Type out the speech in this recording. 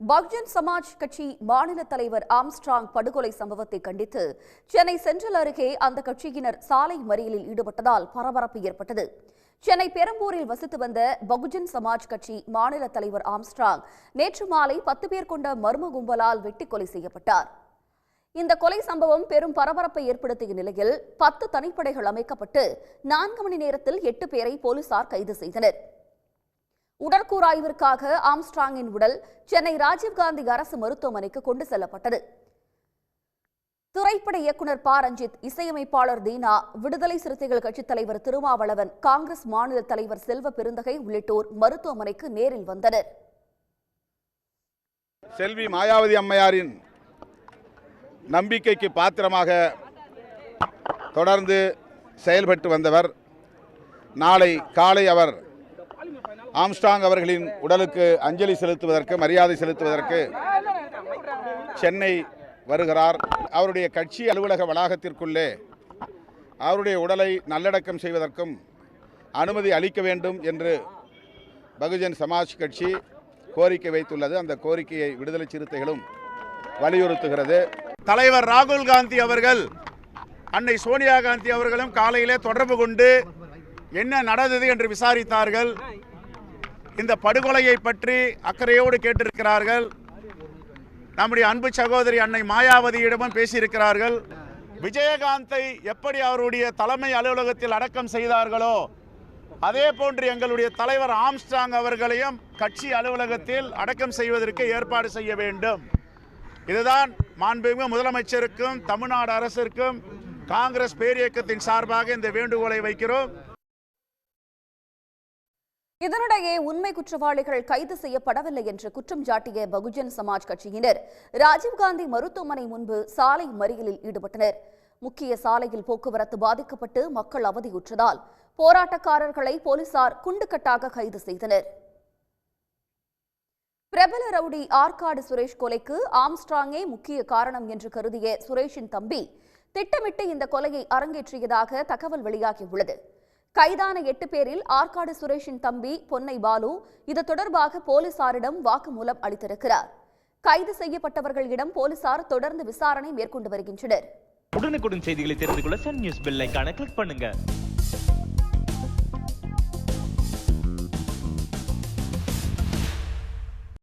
பகுஜன் சமாஜ் கட்சி மாநில தலைவர் ஆம்ஸ்ட்ராங் படுகொலை சம்பவத்தை கண்டித்து சென்னை சென்ட்ரல் அருகே அந்த கட்சியினர் சாலை மறியலில் ஈடுபட்டதால் பரபரப்பு ஏற்பட்டது. சென்னை பெரம்பூரில் வசித்து வந்த பகுஜன் சமாஜ் கட்சி மாநில தலைவர் ஆம்ஸ்ட்ராங் நேற்று மாலை பத்து பேர் கொண்ட மர்ம கும்பலால் வெட்டி கொலை செய்யப்பட்டார். இந்த கொலை சம்பவம் பெரும் பரபரப்பை ஏற்படுத்திய நிலையில் பத்து தனிப்படைகள் அமைக்கப்பட்டு நான்கு மணி நேரத்தில் எட்டு பேரை போலீசார் கைது செய்தனர். உடற்கூறாய்விற்காக ஆம்ஸ்ட்ராங்கின் உடல் சென்னை ராஜீவ்காந்தி அரசு மருத்துவமனைக்கு கொண்டு செல்லப்பட்டது. திரைப்பட இயக்குனர் ப. ரஞ்சித் இசையமைப்பாளர் தீனா விடுதலை சிறுத்தைகள் கட்சித் தலைவர் திருமாவளவன் காங்கிரஸ் மாநில தலைவர் செல்வ பெருந்தகை உள்ளிட்டோர் மருத்துவமனைக்கு நேரில் வந்தனர். செல்வி மாயாவதி அம்மையாரின் நம்பிக்கைக்கு பாத்திரமாக தொடர்ந்து செயல்பட்டு வந்தவர். நாளை காலை அவர் ஆம்ஸ்டாங் அவர்களின் உடலுக்கு அஞ்சலி செலுத்துவதற்கு மரியாதை செலுத்துவதற்கு சென்னை வருகிறார். அவருடைய கட்சி அலுவலக வளாகத்திற்குள்ளே அவருடைய உடலை நல்லடக்கம் செய்வதற்கும் அனுமதி அளிக்க வேண்டும் என்று பகுஜன் சமாஜ் கட்சி கோரிக்கை வைத்துள்ளது. அந்த கோரிக்கையை விடுதலை சிறுத்தைகளும் வலியுறுத்துகிறது. தலைவர் ராகுல் காந்தி அவர்கள் அன்னை சோனியா காந்தி அவர்களும் காலையிலே தொடர்பு கொண்டு என்ன நடந்தது என்று விசாரித்தார்கள். இந்த படுகொலையை பற்றி அக்கறையோடு கேட்டிருக்கிறார்கள். நம்முடைய அன்பு சகோதரி அன்னை மாயாவதியிடமும் பேசியிருக்கிறார்கள். விஜயகாந்தை எப்படி அவருடைய தலைமை அலுவலகத்தில் அடக்கம் செய்தார்களோ அதே போன்று எங்களுடைய தலைவர் ஆம்ஸ்டாங் அவர்களையும் கட்சி அலுவலகத்தில் அடக்கம் செய்வதற்கு ஏற்பாடு செய்ய வேண்டும். இதுதான் மாண்புமிகு முதலமைச்சருக்கும் தமிழ்நாடு அரசிற்கும் காங்கிரஸ் பேரியக்கத்தின் சார்பாக இந்த வேண்டுகோளை வைக்கிறோம். இதனிடையே உண்மை குற்றவாளிகள் கைது செய்யப்படவில்லை என்று குற்றம் சாட்டிய பகுஜன் சமாஜ் கட்சியினர் ராஜீவ்காந்தி மருத்துவமனை முன்பு சாலை மறியலில் ஈடுபட்டனர். முக்கிய சாலையில் போக்குவரத்து பாதிக்கப்பட்டு மக்கள் அவதியுற்றதால் போராட்டக்காரர்களை போலீசார் குண்டுக்கட்டாக கைது செய்தனர். பிரபல ரவுடி ஆற்காடு சுரேஷ் கொலைக்கு ஆம்ஸ்ட்ராங்கே முக்கிய காரணம் என்று கருதிய சுரேஷின் தம்பி திட்டமிட்டு இந்த கொலையை அரங்கேற்றியதாக தகவல் வெளியாகியுள்ளது. கைதான எட்டு பேரில் ஆற்காடு சுரேஷின் தம்பி பொன்னை பாலு. இது தொடர்பாக போலீசாரிடம் வாக்குமூலம் அளித்திருக்கிறார். கைது செய்யப்பட்டவர்களிடம் போலீசார் தொடர்ந்து விசாரணை மேற்கொண்டு வருகின்றனர். உடனுக்குடன் செய்திகளை தெரிந்து கொள்ள சன் நியூஸ் பெல் கிளிக் பண்ணுங்க.